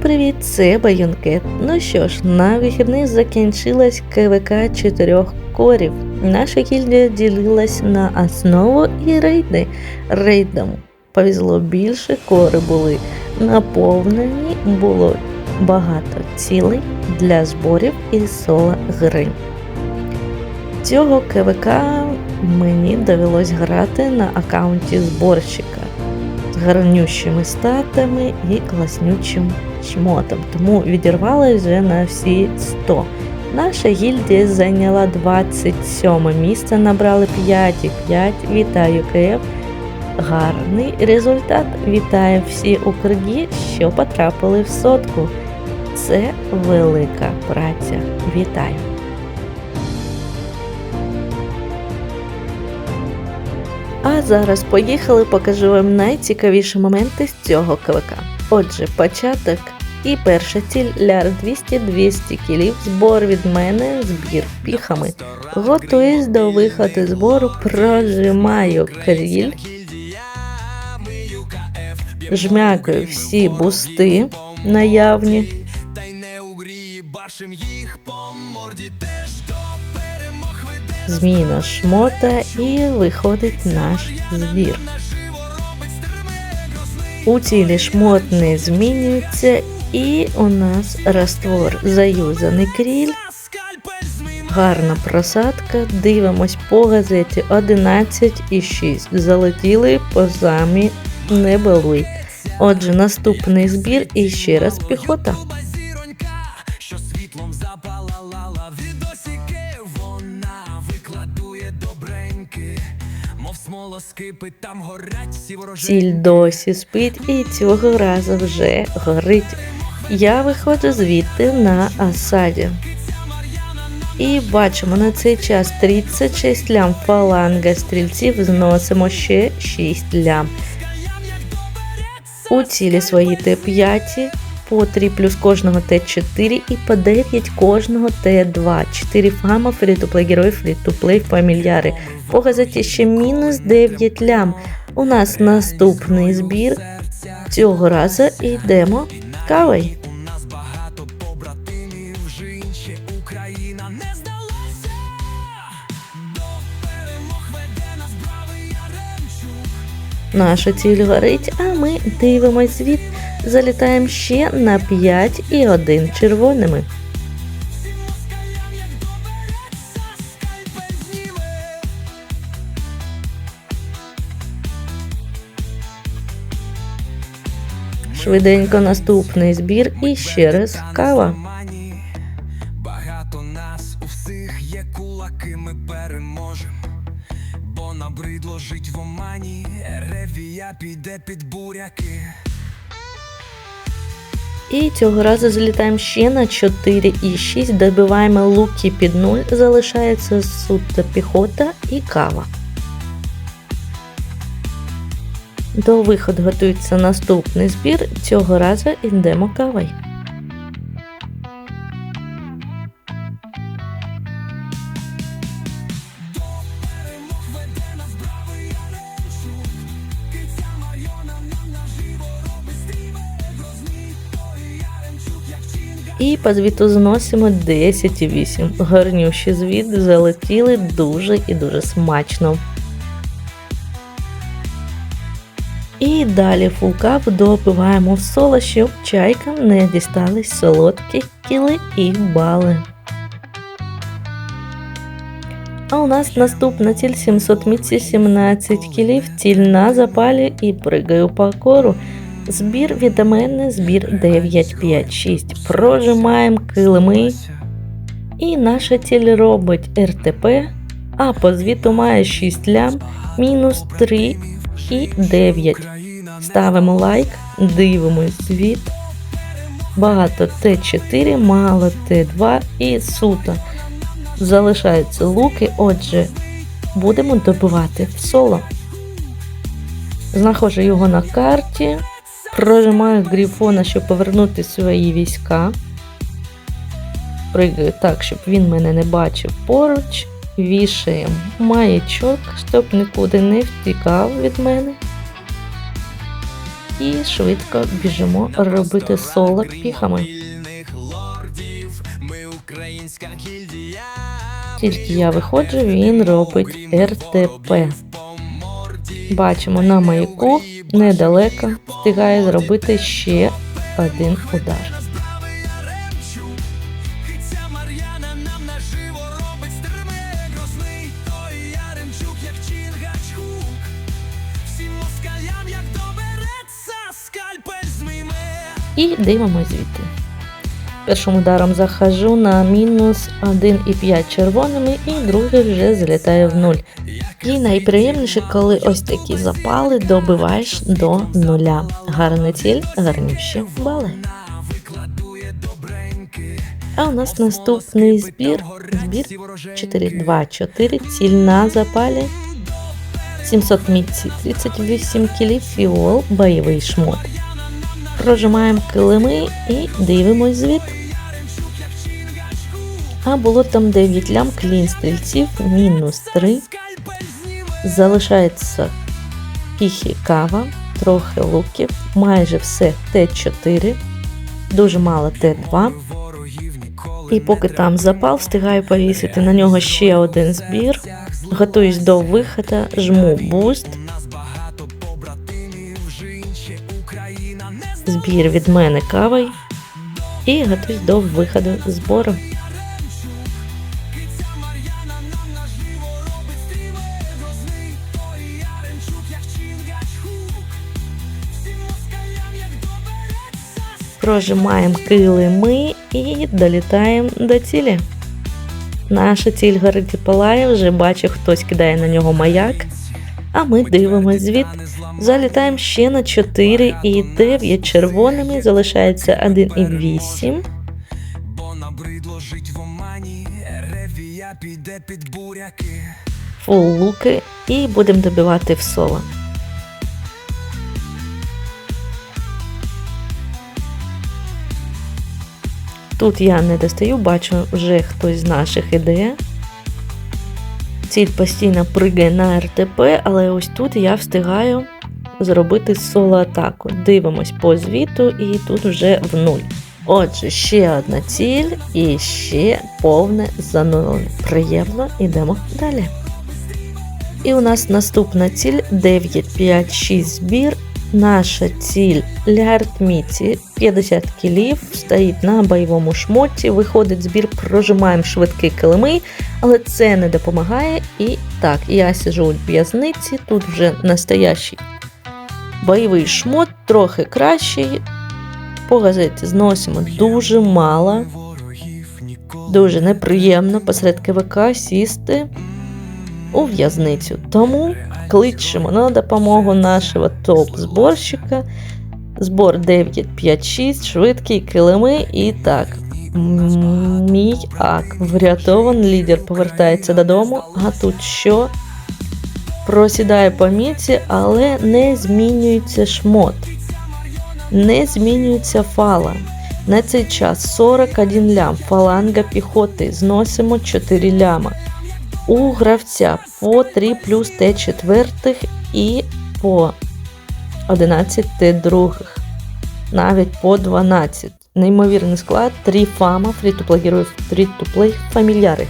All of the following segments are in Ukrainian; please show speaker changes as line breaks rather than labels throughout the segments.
привіт! Це Баюнкет. Ну що ж, на вихідних закінчилась КВК чотирьох корів. Наша гільдія ділилась на основу і рейди. Рейдам повезло більше, кори були наповнені, було багато цілей для зборів і соло гри. Цього КВК мені довелось грати на аккаунті зборщика з гарнющими статами і класнючим шмотом, тому відірвала вже на всі 100. Наша гільдія зайняла 27 місце, набрали 5,5. Вітаю КФ. Гарний результат. Вітаю всі укрді, що потрапили в сотку. Це велика праця. Вітаю! А зараз поїхали, покажу вам найцікавіші моменти з цього КВК. Отже, початок і перша ціль ляр 200-200 кілів, збор від мене, збір піхами. Готуюсь до виходу збору, прожимаю кріль, жмякаю всі бусти наявні. Зміна шмота і виходить наш збір. У цілі шмот не змінюється, і у нас раствор заюзаний кріль. Гарна просадка. Дивимось по газеті 11,6. Залетіли по замі не балуй. Отже, наступний збір і ще раз піхота.
що світлом запалала
Ціль досі спить і цього разу вже горить. Я виходжу звідти на осаді. І бачимо на цей час 36 лям фаланга стрільців, зносимо ще 6 лям. У цілі свої Т5, по 3 плюс кожного Т4 і по 9 кожного Т2. 4 фама, фрі-то-плей герої, фрі-то-плей фамільяри. По газеті ще мінус 9 лям. У нас наступний збір. Цього разу йдемо.
У Яремчук.
Наша ціль горить, а ми дивимось звіт. Залітаємо ще на 5 і 1 червоними. Швиденько наступний збір і ще раз кава.
Багато нас у всіх є кулаки, ми переможем. Бо набридло жить в омані, ревія піде під буряки.
І цього разу залітаємо ще на 4 і 6, добиваємо луки під 0, залишається суто піхота і кава. До виходу готується наступний збір, цього разу йдемо кавой. І по звіту зносимо 10,8. Гарнющий звіт залетіли дуже і дуже смачно. І далі фулкап допиваємо в соло, щоб чайкам не дістались солодкі кіли і бали. А у нас наступна ціль 700 міці 17 кілів, ціль на запалі і пригаю по кору. Збір від мене, збір 956. Прожимаємо килими. І наша ціль робить РТП, а по звіту має 6 лям, мінус 3 і 9. Ставимо лайк, дивимось звіт. Багато Т4, мало Т2 і суто. Залишаються луки, отже, будемо добивати в соло. Знаходжу його на карті, прожимаю грифона, щоб повернути свої війська. Пригаю так, щоб він мене не бачив поруч. Вішаємо маячок, щоб нікуди не втікав від мене. і швидко біжимо робити соло піхами. Тільки я виходжу, він робить РТП. Бачимо на маяку недалеко встигає зробити ще один удар. І дивимось звідти. Першим ударом захожу на мінус 1,5 червоними, і другий вже залітає в нуль. І найприємніше, коли ось такі запали добиваєш до нуля. Гарна ціль, гарніші бали. А у нас наступний збір. Збір 4-2-4, ціль на запалі. 700 міці, 38 кілів, фіол, бойовий шмот. Прожимаємо килими і дивимось звіт. А було там 9 лям, клін стрільців, мінус 3. Залишається піхи кава, трохи луків, майже все Т4, дуже мало Т2. І поки там запал, встигаю повісити на нього ще один збір. Готуюсь до виходу, жму буст. Збір від мене кавой. І готуюсь до виходу збору. Прожимаємо килими і долітаємо до цілі. Наша ціль горить палає, вже бачу, хтось кидає на нього маяк. А ми дивимось звіт. Залітаємо ще на 4 і 9 червоними, залишається 1 і 8.
Бо набридло в омані Ревія піде під буряки
фул луки і будемо добивати в соло. Тут я не достаю, бачу, вже хтось з наших іде. Ціль постійно пригає на РТП, але ось тут я встигаю зробити соло атаку. Дивимось по звіту, і тут вже в нуль. Отже, ще одна ціль і ще повне занурення. Приємно, ідемо далі. І у нас наступна ціль 9, 5, 6 збір. Наша ціль лярд міці 50 кілів, стоїть на бойовому шмоті, виходить збір, прожимаємо швидкі килими, але це не допомагає. І так, я сижу у в'язниці, тут вже настоящий бойовий шмот, трохи кращий. По газеті зносимо дуже мало, дуже неприємно посеред КВК сісти у в'язницю. Тому кличемо на допомогу нашого топ-зборщика. Збор 956, швидкі килими і так. Мій ак врятован, лідер повертається додому. А тут що? Просідає по міці, але не змінюється шмот. Не змінюється фала. На цей час 41 лям, фаланга піхоти, зносимо 4 ляма. У гравця по 3 плюс Т4 і по 11 Т2. Навіть по 12. Неймовірний склад, 3 фама, фрі-то-плей героїв, фрі-то-плей фамільяри.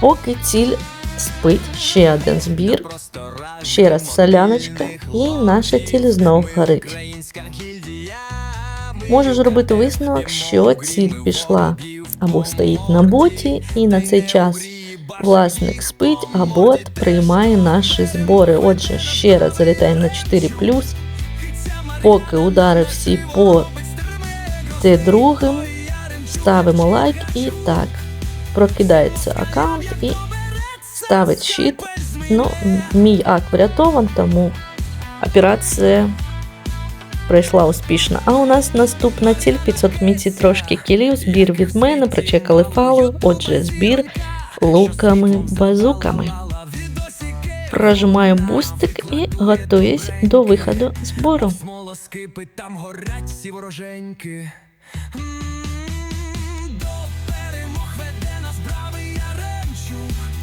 Поки ціль спить, ще один збір, ще раз соляночка, і наша ціль знов горить. Можу зробити висновок, що ціль пішла або стоїть на боті, і на цей час власник спить, а бот приймає наші збори. Отже, ще раз залітаємо на 4 поки удари всі по Т другим, ставимо лайк і так. Прокидається аккаунт і ставить щит. Ну, мій ак врятован, тому операція пройшла успішно. А у нас наступна ціль 500 міці трошки кілів, збір від мене, прочекали фалу, отже, збір луками-базуками. Прожимаю бустик і готуюсь до виходу збору.
Смолоскипи, там горять всі вороженьки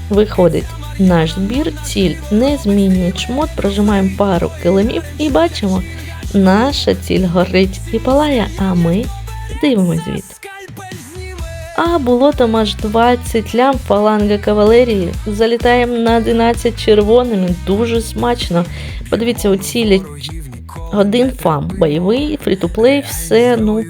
Виходить наш збір, ціль не змінює шмот, прожимаємо пару килимів і бачимо наша ціль горить і палає, а ми дивимось звідти. А було там аж 20 лям фаланга кавалерії. Залітаємо на 11 червоними, дуже смачно. Подивіться, у цілі один фам, бойовий, фрі-то-плей, все. Ну,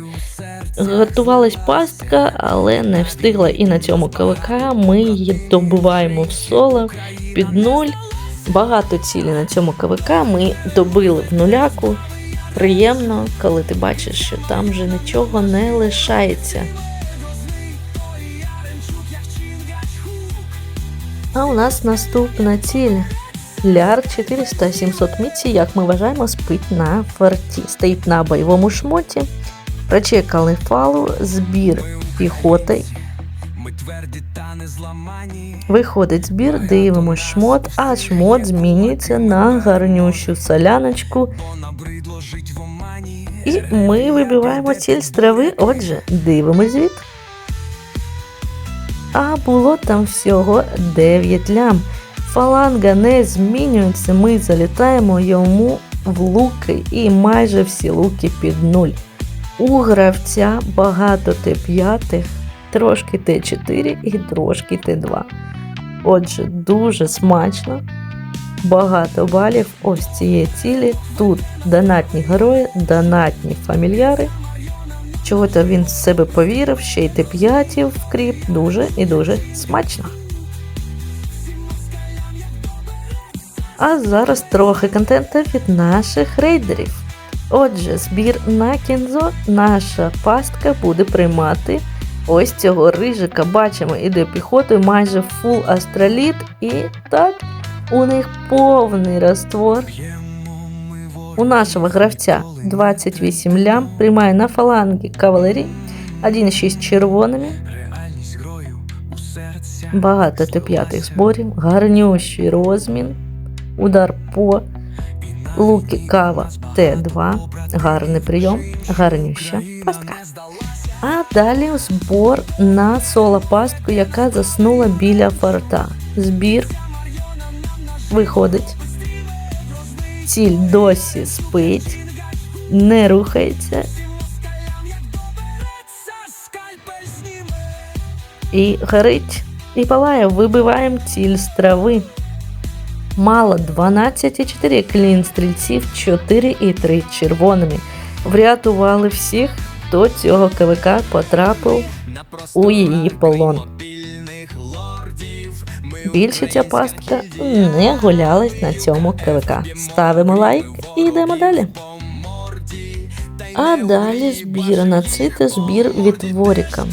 готувалась пастка, але не встигла і на цьому КВК. Ми її добиваємо в соло під нуль. Багато цілі на цьому КВК. Ми добили в нуляку. Приємно, коли ти бачиш, що там вже нічого не лишається. А у нас наступна ціль. Ляр 400-700 міці, як ми вважаємо, спить на форті. Стоїть на бойовому шмоті. Прочекали фалу, збір піхоти. Виходить збір, дивимось шмот, а шмот змінюється на гарнющу соляночку. І ми вибиваємо ціль з трави. Отже, дивимось звіт. А було там всього 9 лям. Фаланга не змінюється, ми залітаємо йому в луки і майже всі луки під нуль. У гравця багато Т5, трошки Т4 і трошки Т2. Отже, дуже смачно. Багато балів ось цієї цілі. Тут донатні герої, донатні фамільяри. Чого-то він в себе повірив, ще й Т5 вкріп. Дуже і дуже смачно. А зараз трохи контенту від наших рейдерів. Отже, збір на кінзо наша пастка буде приймати ось цього рижика. Бачимо, іде піхотою майже фул астраліт, і так у них повний раствор. У нашого гравця 28 лям приймає на фаланги кавалерії, 1,6 червоними, багато Т5 зборів, гарнющий розмін, удар по луки кава Т2, гарний прийом, гарнюща пастка. А далі збор на соло пастку, яка заснула біля форта. Збір виходить. Ціль досі спить, не рухається і горить. І палає, вибиваємо ціль з трави. Мало 12,4 клін стрільців, 4 і 3 червоними. Врятували всіх, хто цього КВК потрапив у її полон. Більше ця пастка не гулялась на цьому КВК. Ставимо лайк і йдемо далі. А далі збір на цити, збір від Воріка.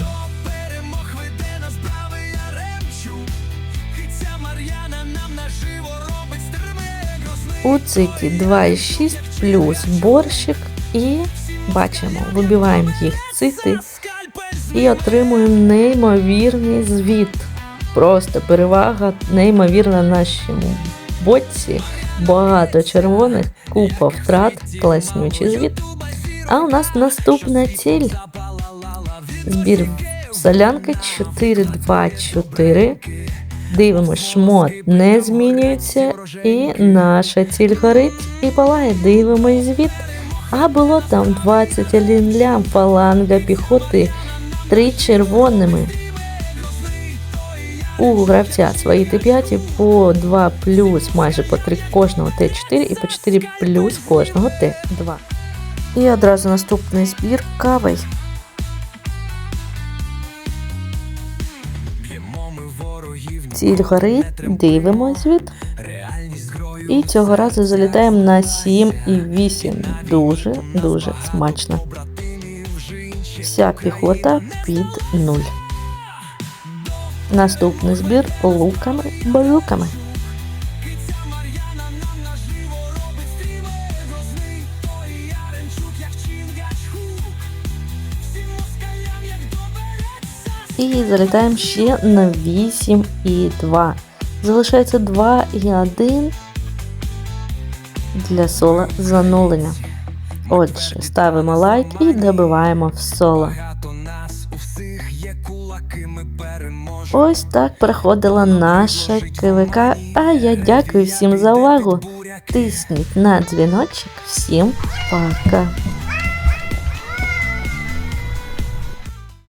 У циті 2,6 плюс борщик і бачимо, вибиваємо їх цити і отримуємо неймовірний звіт. Просто перевага неймовірна нашому боці. Багато червоних, купа втрат, класнючий звіт. А у нас наступна ціль. Збір солянки 4-2-4. Дивимось, шмот не змінюється, і наша ціль горить і палає. Дивимось звіт. А було там 21 лям фаланга піхоти, 3 червоними. У гравця свої Т5 по 2 плюс, майже по 3 кожного Т4 і по 4 плюс кожного Т2. І одразу наступний збір кавий. Ціль горить, дивимось
грою.
І цього разу залітаємо на 7 і 8. Дуже, дуже смачно. Вся піхота під нуль. Наступний збір луками, базуками. І залітаємо ще на 8 і 2. Залишається 2 і 1 для соло занулення. Отже, ставимо лайк і добиваємо в соло. Ось так проходила наша КВК. А я дякую всім за увагу. Тисніть на дзвіночок. Всім пока!